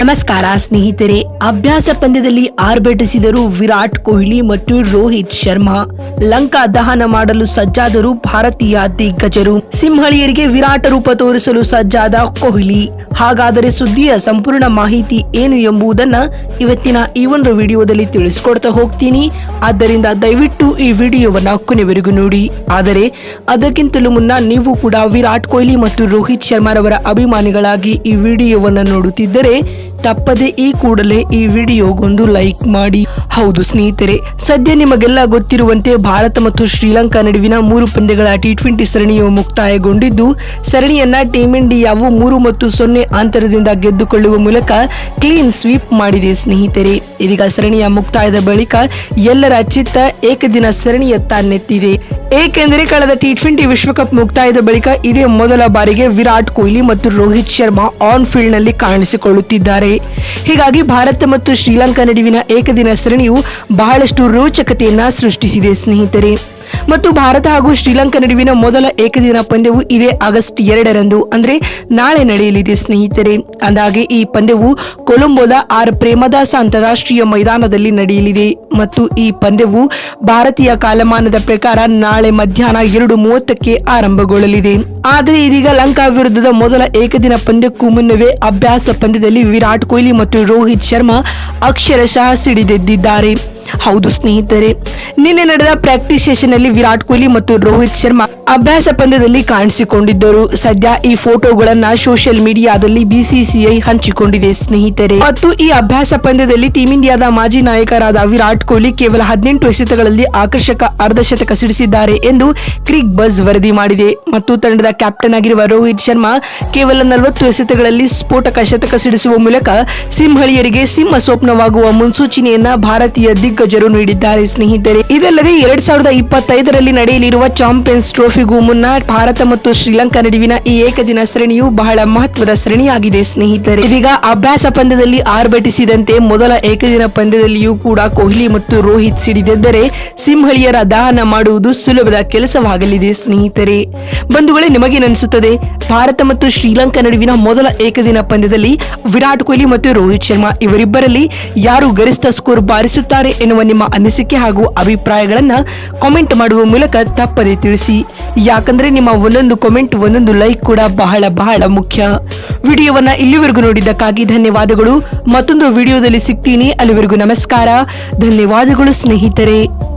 ನಮಸ್ಕಾರ ಸ್ನೇಹಿತರೆ, ಅಭ್ಯಾಸ ಪಂದ್ಯದಲ್ಲಿ ಆರ್ಭಟಿಸಿದರು ವಿರಾಟ್ ಕೊಹ್ಲಿ ಮತ್ತು ರೋಹಿತ್ ಶರ್ಮಾ. ಲಂಕಾ ದಹನ ಮಾಡಲು ಸಜ್ಜಾದರು ಭಾರತೀಯ ದಿಗ್ಗಜರು. ಸಿಂಹಳಿಯರಿಗೆ ವಿರಾಟ ರೂಪ ತೋರಿಸಲು ಸಜ್ಜಾದ ಕೊಹ್ಲಿ. ಹಾಗಾದರೆ ಸುದ್ದಿಯ ಸಂಪೂರ್ಣ ಮಾಹಿತಿ ಏನು ಎಂಬುದನ್ನ ಇವತ್ತಿನ ಈ ಒಂದು ವಿಡಿಯೋದಲ್ಲಿ ತಿಳಿಸ್ಕೊಡ್ತಾ ಹೋಗ್ತೀನಿ. ಆದ್ದರಿಂದ ದಯವಿಟ್ಟು ಈ ವಿಡಿಯೋವನ್ನ ಕೊನೆವರೆಗೂ ನೋಡಿ. ಆದರೆ, ಅದಕ್ಕಿಂತಲೂ ಮುನ್ನ ನೀವು ಕೂಡ ವಿರಾಟ್ ಕೊಹ್ಲಿ ಮತ್ತು ರೋಹಿತ್ ಶರ್ಮಾರವರ ಅಭಿಮಾನಿಗಳಾಗಿ ಈ ವಿಡಿಯೋವನ್ನ ನೋಡುತ್ತಿದ್ದರೆ ತಪ್ಪದೆ ಈ ಕೂಡಲೇ ಈ ವಿಡಿಯೋಗೊಂದು ಲೈಕ್ ಮಾಡಿ. ಹೌದು ಸ್ನೇಹಿತರೆ, ಸದ್ಯ ನಿಮಗೆಲ್ಲ ಗೊತ್ತಿರುವಂತೆ ಭಾರತ ಮತ್ತು ಶ್ರೀಲಂಕಾ ನಡುವಿನ ಮೂರು ಪಂದ್ಯಗಳ ಟಿ ಟ್ವೆಂಟಿ ಸರಣಿಯು ಮುಕ್ತಾಯಗೊಂಡಿದ್ದು, ಸರಣಿಯನ್ನ ಟೀಮ್ ಇಂಡಿಯಾವು ಮೂರು ಮತ್ತು ಸೊನ್ನೆ ಅಂತರದಿಂದ ಗೆದ್ದುಕೊಳ್ಳುವ ಮೂಲಕ ಕ್ಲೀನ್ ಸ್ವೀಪ್ ಮಾಡಿದೆ ಸ್ನೇಹಿತರೆ. ಇದೀಗ ಸರಣಿಯ ಮುಕ್ತಾಯದ ಬಳಿಕ ಎಲ್ಲರ ಚಿತ್ತ ಏಕದಿನ ಸರಣಿಯತ್ತ ನೆತ್ತಿದೆ. ಏಕೆಂದರೆ ಕಳೆದ ಟಿ ಟ್ವೆಂಟಿ ವಿಶ್ವಕಪ್ ಮುಕ್ತಾಯದ ಬಳಿಕ ಇದೇ ಮೊದಲ ಬಾರಿಗೆ ವಿರಾಟ್ ಕೊಹ್ಲಿ ಮತ್ತು ರೋಹಿತ್ ಶರ್ಮಾ ಆನ್ ಫೀಲ್ಡ್ನಲ್ಲಿ ಕಾಣಿಸಿಕೊಳ್ಳುತ್ತಿದ್ದಾರೆ. ಹೀಗಾಗಿ ಭಾರತ ಮತ್ತು ಶ್ರೀಲಂಕಾ ನಡುವಿನ ಏಕದಿನ ಸರಣಿಯು ಬಹಳಷ್ಟು ರೋಚಕತೆಯನ್ನ ಸೃಷ್ಟಿಸಿದೆ ಸ್ನೇಹಿತರೆ. ಮತ್ತು ಭಾರತ ಹಾಗೂ ಶ್ರೀಲಂಕಾ ನಡುವಿನ ಮೊದಲ ಏಕದಿನ ಪಂದ್ಯವು ಇದೇ ಆಗಸ್ಟ್ ಎರಡರಂದು, ಅಂದ್ರೆ ನಾಳೆ ನಡೆಯಲಿದೆ ಸ್ನೇಹಿತರೆ. ಅಂದಾಗೆ ಈ ಪಂದ್ಯವು ಕೊಲಂಬೋದ ಆರ್ ಪ್ರೇಮದಾಸ ಅಂತಾರಾಷ್ಟ್ರೀಯ ಮೈದಾನದಲ್ಲಿ ನಡೆಯಲಿದೆ. ಮತ್ತು ಈ ಪಂದ್ಯವು ಭಾರತೀಯ ಕಾಲಮಾನದ ಪ್ರಕಾರ ನಾಳೆ ಮಧ್ಯಾಹ್ನ ಎರಡು ಮೂವತ್ತಕ್ಕೆ ಆರಂಭಗೊಳ್ಳಲಿದೆ. ಆದರೆ ಇದೀಗ ಲಂಕಾ ವಿರುದ್ಧದ ಮೊದಲ ಏಕದಿನ ಪಂದ್ಯಕ್ಕೂ ಮುನ್ನವೇ ಅಭ್ಯಾಸ ಪಂದ್ಯದಲ್ಲಿ ವಿರಾಟ್ ಕೊಹ್ಲಿ ಮತ್ತು ರೋಹಿತ್ ಶರ್ಮಾ ಅಕ್ಷರಶಃ ಸಿಡಿದೆದ್ದಿದ್ದಾರೆ. ಹೌದು ಸ್ನೇಹಿತರೆ, ನಿನ್ನೆ ನಡೆದ ಪ್ರಾಕ್ಟೀಸ್ ಸೆಷನ್ ಅಲ್ಲಿ ವಿರಾಟ್ ಕೊಹ್ಲಿ ಮತ್ತು ರೋಹಿತ್ ಶರ್ಮಾ ಅಭ್ಯಾಸ ಪಂದ್ಯದಲ್ಲಿ ಕಾಣಿಸಿಕೊಂಡಿದ್ದರು. ಸದ್ಯ ಈ ಫೋಟೋಗಳನ್ನ ಸೋಷಿಯಲ್ ಮೀಡಿಯಾದಲ್ಲಿ ಬಿಸಿಸಿಐ ಹಂಚಿಕೊಂಡಿದೆ ಸ್ನೇಹಿತರೆ. ಮತ್ತು ಈ ಅಭ್ಯಾಸ ಪಂದ್ಯದಲ್ಲಿ ಟೀಂ ಇಂಡಿಯಾದ ಮಾಜಿ ನಾಯಕರಾದ ವಿರಾಟ್ ಕೊಹ್ಲಿ ಕೇವಲ ಹದಿನೆಂಟು ಎಸೆತಗಳಲ್ಲಿ ಆಕರ್ಷಕ ಅರ್ಧಶತಕ ಸಿಡಿಸಿದ್ದಾರೆ ಎಂದು ಕ್ರಿಕ್ ಬಜ್ ವರದಿ ಮಾಡಿದೆ. ಮತ್ತು ತಂಡದ ಕ್ಯಾಪ್ಟನ್ ಆಗಿರುವ ರೋಹಿತ್ ಶರ್ಮಾ ಕೇವಲ ನಲವತ್ತು ಎಸೆತಗಳಲ್ಲಿ ಸ್ಫೋಟಕ ಶತಕ ಸಿಡಿಸುವ ಮೂಲಕ ಸಿಂಹಳಿಯರಿಗೆ ಸಿಂಹ ಸ್ವಪ್ನವಾಗುವ ಮುನ್ಸೂಚನೆಯನ್ನ ಭಾರತೀಯ ದಿಗ್ಗಜರು ನೀಡಿದ್ದಾರೆ ಸ್ನೇಹಿತರೆ. ಇದಲ್ಲದೆ ಎರಡ್ ಸಾವಿರದ ಇಪ್ಪತ್ತೈದರಲ್ಲಿ ನಡೆಯಲಿರುವ ಚಾಂಪಿಯನ್ಸ್ ಟ್ರೋಫಿಗೂ ಮುನ್ನ ಭಾರತ ಮತ್ತು ಶ್ರೀಲಂಕಾ ನಡುವಿನ ಈ ಏಕದಿನ ಶ್ರೇಣಿಯು ಬಹಳ ಮಹತ್ವದ ಸರಣಿಯಾಗಿದೆ ಸ್ನೇಹಿತರೆ. ಇದೀಗ ಅಭ್ಯಾಸ ಪಂದ್ಯದಲ್ಲಿ ಆರ್ಭಟಿಸಿದಂತೆ ಮೊದಲ ಏಕದಿನ ಪಂದ್ಯದಲ್ಲಿಯೂ ಕೂಡ ಕೊಹ್ಲಿ ಮತ್ತು ರೋಹಿತ್ ಸಿಡಿದೆದ್ದರೆ ಸಿಂಹಳಿಯರ ದಹನ ಮಾಡುವುದು ಸುಲಭದ ಕೆಲಸವಾಗಲಿದೆ ಸ್ನೇಹಿತರೆ. ಬಂಧುಗಳೇ ನಿಮಗೇನಿಸುತ್ತದೆ ಭಾರತ ಮತ್ತು ಶ್ರೀಲಂಕಾ ನಡುವಿನ ಮೊದಲ ಏಕದಿನ ಪಂದ್ಯದಲ್ಲಿ ವಿರಾಟ್ ಕೊಹ್ಲಿ ಮತ್ತು ರೋಹಿತ್ ಶರ್ಮಾ ಇವರಿಬ್ಬರಲ್ಲಿ ಯಾರು ಗರಿಷ್ಠ ಸ್ಕೋರ್ ಬಾರಿಸುತ್ತಾರೆ ಎನ್ನುವ ನಿಮ್ಮ ಅನಿಸಿಕೆ ಹಾಗೂ ಅಭಿಪ್ರಾಯಗಳನ್ನ ಕಾಮೆಂಟ್ ಮಾಡುವ ಮೂಲಕ ತಪ್ಪದೆ ತಿಳಿಸಿ. ಯಾಕಂದ್ರೆ ನಿಮ್ಮ ಒಂದೊಂದು ಕಾಮೆಂಟ್ ಒಂದೊಂದು ಲೈಕ್ ಕೂಡ ಬಹಳ ಬಹಳ ಮುಖ್ಯ. ವಿಡಿಯೋವನ್ನ ಇಲ್ಲಿವರೆಗೂ ನೋಡಿದ್ದಕ್ಕಾಗಿ ಧನ್ಯವಾದಗಳು. ಮತ್ತೊಂದು ವಿಡಿಯೋದಲ್ಲಿ ಸಿಗ್ತೀನಿ. ಅಲ್ಲಿವರೆಗೂ ನಮಸ್ಕಾರ. ಧನ್ಯವಾದಗಳು ಸ್ನೇಹಿತರೆ.